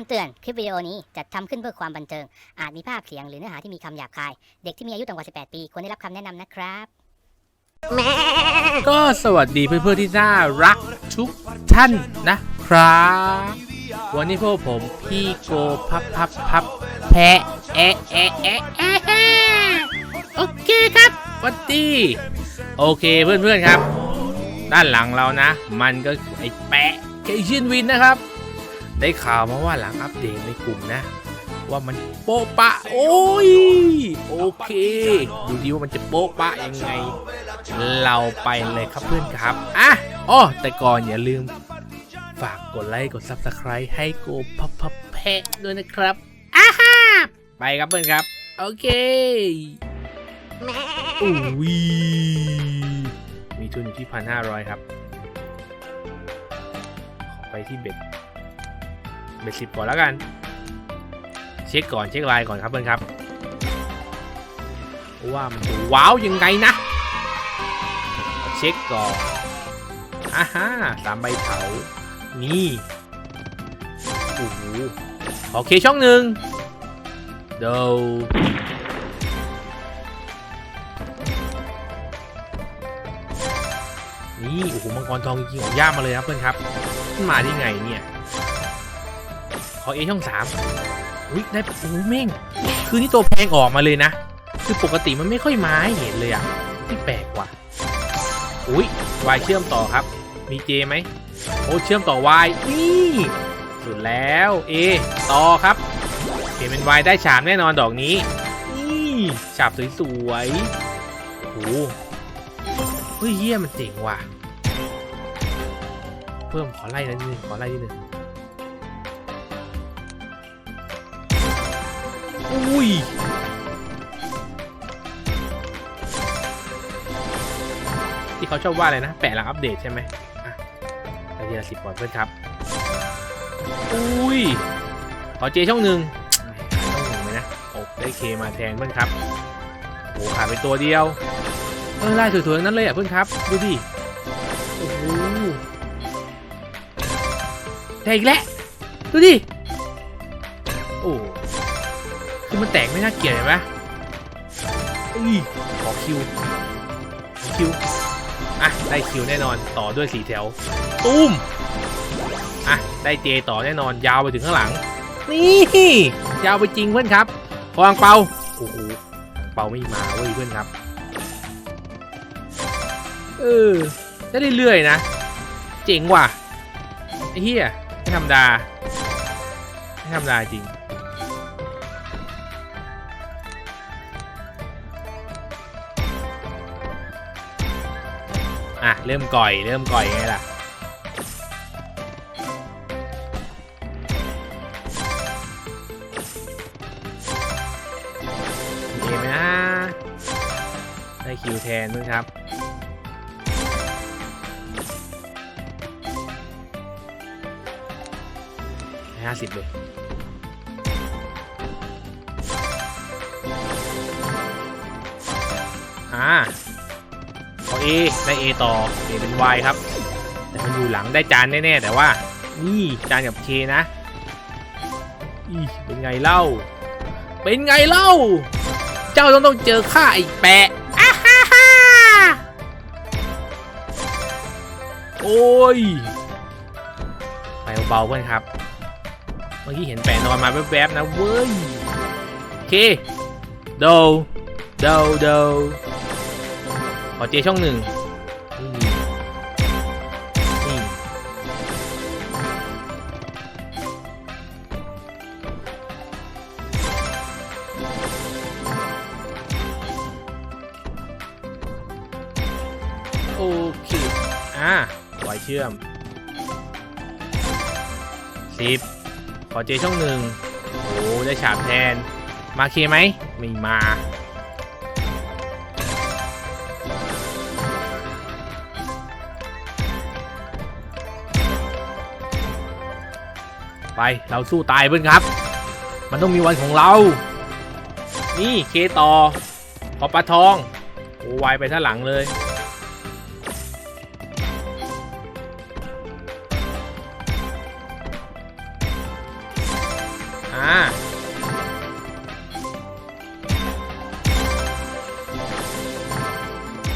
ำเตือน คลิปวิดีโอนี้จัดทำขึ้นเพื่อความบันเทิง อาจมีภาพเสียงหรือเนื้อหาที่มีคำหยาบคาย เด็กที่มีอายุต่ำกว่า 18 ปี ควรได้รับคำแนะนำนะครับ ก็สวัสดีเพื่อนๆที่น่ารักทุกท่านนะครับ วันนี้พวกผมพี่โกพับพับพับแพะแอะแอะแอะแอะแอะโอเคครับวัสดีโอเคเพื่อนๆครับ ด้านหลังเรานะ มันก็คือไอ้แปะเคชินวินนะครับ ได้ข่าวมาว่าหลังอัปเดตในกลุ่มนะ ว่ามันโป๊ะปะ โอ้ย โอเค ดูดีว่ามันจะโป๊ะปะยังไง เราไปเลยครับเพื่อนครับอะอ๋อแต่ก่อนอย่าลืม ฝากกดไลค์กด Subscribe ให้โกพับพับแพะด้วยนะครับอ่าฮะไปครับเพื่อนครับ โอเคอุ้ยมีทุนอยู่ที่พันห้าร้อยครับ ขอไปที่เบ็ด เบ็ดสิบก่อนแล้วกัน เช็คก่อนเช็คลน์ก่อนครับเพื่อนครับว่ามันว้าวยังไงนะ เช็คก่อนอ่าฮะสามใบเผา นี่โอ้โหโอเคช่องหนึ่งเดวนี่โอ้โหมังกรทองจริงๆออกย่ามาเลยครับเพื่อนครับ มาได้ไงเนี่ย ขอเอช่องสามอุ้ยได้โอ้เม่ง คือนี่ตัวแพงออกมาเลยนะ คือปกติมันไม่ค่อยมาให้เห็นเลยอะที่แปลกว่ะอุ้ยวายเชื่อมต่อครับ มีเจไหมโอ้เชื่อมต่อ Y นี่สุดแล้ว A ต่อครับเห็นเป็น Y ได้ฉาบแน่นอนดอกนี้นี่ฉาบสวยๆโอ้โหเฮ้ยเยี่ยมันเจ๋งว่ะ เพิ่มขอไล่นิดนึงขอไล่นิดนึง อุ้ยที่เขาชอบว่าอะไรนะ แปะหลังอัปเดตใช่ไหมอะไปทีละสิบก่อนเพื่อนครับ อุ้ย ขอเจช่องหนึ่งช่องหนึ่งไหมนะโอ้ได้เคมาแทนเพื่อนครับโอ้ขาดไปตัวเดียวเออไล่สวยๆงนั้นเลยอะเพื่อนครับ ดูดิ โอ้โหแตกอีกแล้ว ดูดิ มันแตกไม่น่าเกลียดเห็นไหมอุ้ยขอคิวขอคิว อะ ได้คิวแน่นอน ต่อด้วยสีแถว ตุ้ม อะ ได้เจต่อแน่นอน ยาวไปถึงข้างหลัง นี่ ยาวไปจริงเพื่อนครับพออังเปา โอ้โหเปาไม่มาเว้ยเพื่อนครับ เออ ได้เรื่อยๆนะ เจ๋งว่ะ ไอ้เหี้ยไม่ธรรมดาไม่ธรรมดาจริง อะ เริ่มก่อย เริ่มก่อยไงล่ะ เกมไหมนะ ได้คิวแทนด้วยครับห้าสิบเลยอ่า พอ A ได้ A ต่อ A เป็น Y ครับ แต่มันอยู่หลังได้จานแน่ๆ แต่ว่า นี่จานกับ K นะอีเป็นไงเล่า เป็นไงเล่า เจ้าต้องต้องเจอข้าไอ้แปะอ่าฮ่าฮ่าโอ้ย ไปเบาๆเพื่อนครับ เมื่อกี้เห็นแปะนอนมาแวบๆนะเว้ย เค โด โด โด อเจช่องหนึ่งนี่นี่โอเค อะไวเชื่อมสิบขอเจช่องหนึ่งโอ้ได้ฉาบแทน มาเคไหม ไม่มา ไปเราสู้ตายเพื่อนครับ มันต้องมีวันของเรา นี่เคต่อขอปลาทองโอ้วายไปท่าหลังเลย อ่า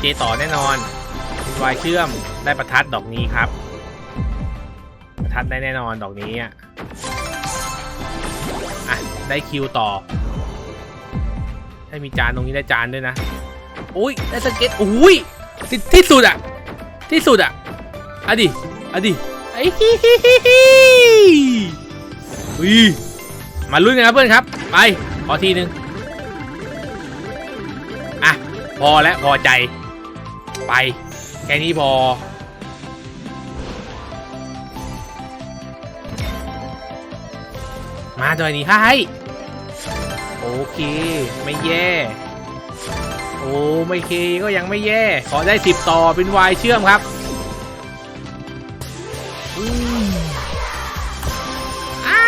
เจต่อแน่นอนวายเชื่อมได้ประทัดดอกนี้ครับ ทัดได้แน่นอนดอกนี้อะอะได้คิวต่อได้มีจานตรงนี้ได้จานด้วยนะ อุ้ยได้สเก็ตอุ้ยที่ที่สุดอะ ที่สุดอะอะดิอะดิไอ้ฮิฮิฮิฮิอุ้ยมาลุ้นกันครับเพื่อนครับ ไป ขอทีนึงอะ พอแล้วพอใจ ไป แค่นี้พอ มาจอยนี้ให้โอเค ไม่แย่ โอ้ไม่เคก็ยังไม่แย่ ขอได้สิบต่อเป็นวายเชื่อมครับอืมอ่า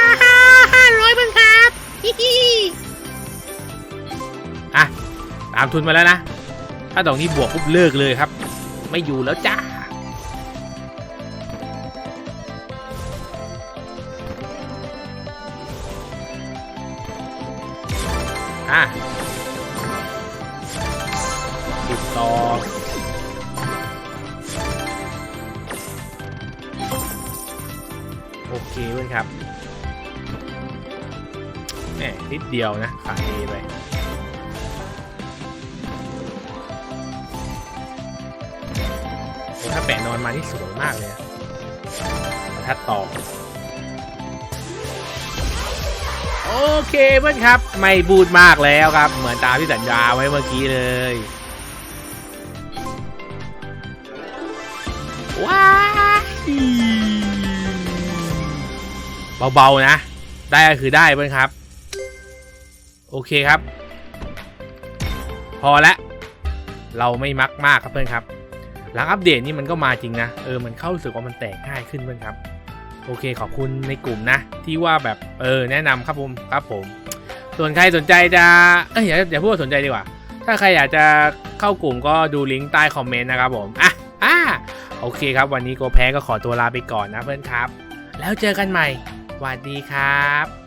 ห้าร้อยเพิ่งครับฮิฮิอะ ตามทุนมาแล้วนะ ถ้าดอกนี้บวกปุ๊บเลิกเลยครับ ไม่อยู่แล้วจ้า ครับแหมนิดเดียวนะขาดเอไปโอ้ถ้าแปะนอนมานี่สวยมากเลยนะทัดต่อโอเคเพื่อนครับ ไม่พูดมากแล้วครับ เหมือนตามที่สัญญาไว้เมื่อกี้เลย ว้า เบาๆนะ ได้ก็คือได้เพื่อนครับ โอเคครับ พอละเราไม่มักมากครับเพื่อนครับ หลังอัปเดตนี่มันก็มาจริงนะ เออมันเข้ารู้สึกว่ามันแตกง่ายขึ้นเพื่อนครับ โอเคขอบคุณในกลุ่มนะ ที่ว่าแบบเออแนะนำครับผมครับผม ส่วนใครสนใจจะเอ้ยอย่าอย่าพูดว่าสนใจดีกว่า ถ้าใครอยากจะเข้ากลุ่มก็ดูลิงก์ใต้คอมเมนต์นะครับผมอะอะโอเคครับ วันนี้โกแพ้ก็ขอตัวลาไปก่อนนะเพื่อนครับ แล้วเจอกันใหม่ วัสดีครับ